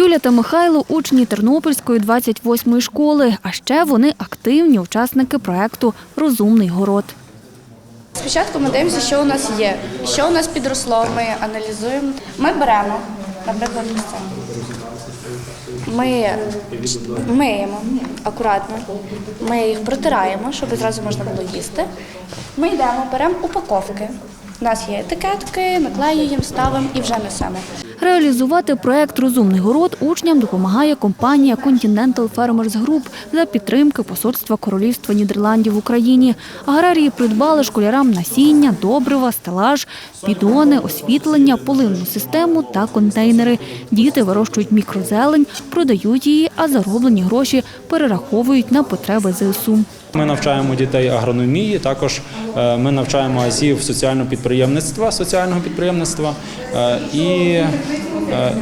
Юля та Михайло учні Тернопільської 28-ї школи. А ще вони активні учасники проекту Розумний город. Спочатку ми дивимося, що у нас є, що у нас підросло. Ми аналізуємо. Ми беремо, наприклад, це. Ми миємо акуратно, ми їх протираємо, щоб зразу можна було їсти. Ми йдемо, беремо упаковки. У нас є етикетки, наклеюємо, ставимо і вже несемо. Реалізувати проект Розумний город учням допомагає компанія Continental Farmers Group за підтримки Посольства Королівства Нідерландів в Україні. Аграрії придбали школярам насіння, добрива, стелаж, підони, освітлення, поливну систему та контейнери. Діти вирощують мікрозелень, продають її, а зароблені гроші перераховують на потреби ЗСУ. Ми навчаємо дітей агрономії, також е, ми навчаємо азів соціального підприємництва, соціального підприємництва е, і, е,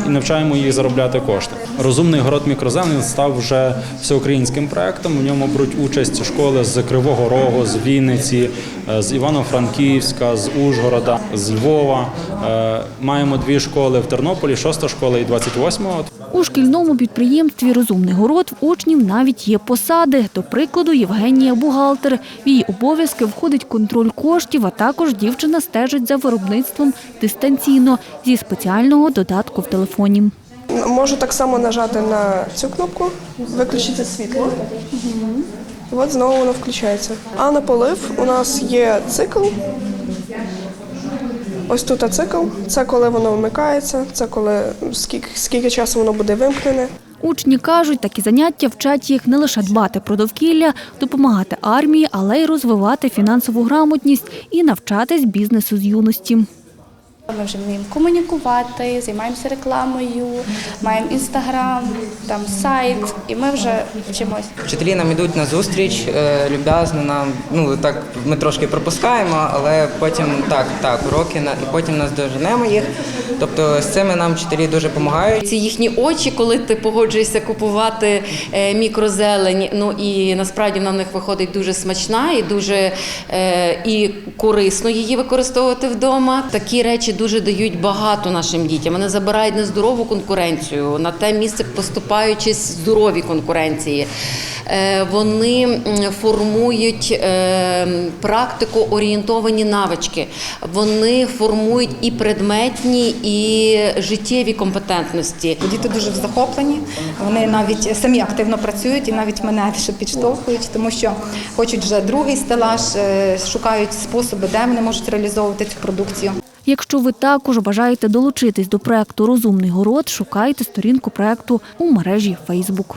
і навчаємо їх заробляти кошти. Розумний город мікрозелень став вже всеукраїнським проектом. У ньому беруть участь школи з Кривого Рогу, з Вінниці, з Івано-Франківська, з Ужгорода, з Львова. Маємо дві школи в Тернополі, шоста школа і 28-го. У шкільному підприємстві Розумний город в учнів навіть є посади. До прикладу, Євгенія бухгалтер. В її обов'язки входить контроль коштів, а також дівчина стежить за виробництвом дистанційно зі спеціального додатку в телефоні. Можу так само нажати на цю кнопку, виключити світло. От знову воно включається. А на полив у нас є цикл. Ось тут цикл. Це коли воно вмикається, це коли скільки, скільки часу воно буде вимкнене. Учні кажуть, такі заняття вчать їх не лише дбати про довкілля, допомагати армії, але й розвивати фінансову грамотність і навчатись бізнесу з юності. Ми вже вміємо комунікувати, займаємося рекламою, маємо інстаграм, там сайт, і ми вже вчимось. Вчителі нам йдуть на зустріч, е, люб'язно нам, ну так ми трошки пропускаємо, але потім так, так, уроки на і потім нас доженемо їх. Тобто з цими нам вчителі дуже допомагають. Ці їхні очі, коли ти погоджуєшся купувати е, мікрозелень. Ну і насправді в них виходить дуже смачна і дуже е, і корисно її використовувати вдома. Такі речі дуже дають багато нашим дітям. Вони забирають нездорову конкуренцію на те місце, поступаючись здорові конкуренції. Е, Вони формують е, практику орієнтовані навички. Вони формують і предметні, і життєві компетентності. Діти дуже захоплені. Вони навіть самі активно працюють і навіть мене ще підштовхують, тому що хочуть вже другий стелаж, е, шукають способи, де вони можуть реалізовувати цю продукцію. Якщо ви також бажаєте долучитись до проекту Розумний город, шукайте сторінку проекту у мережі Facebook.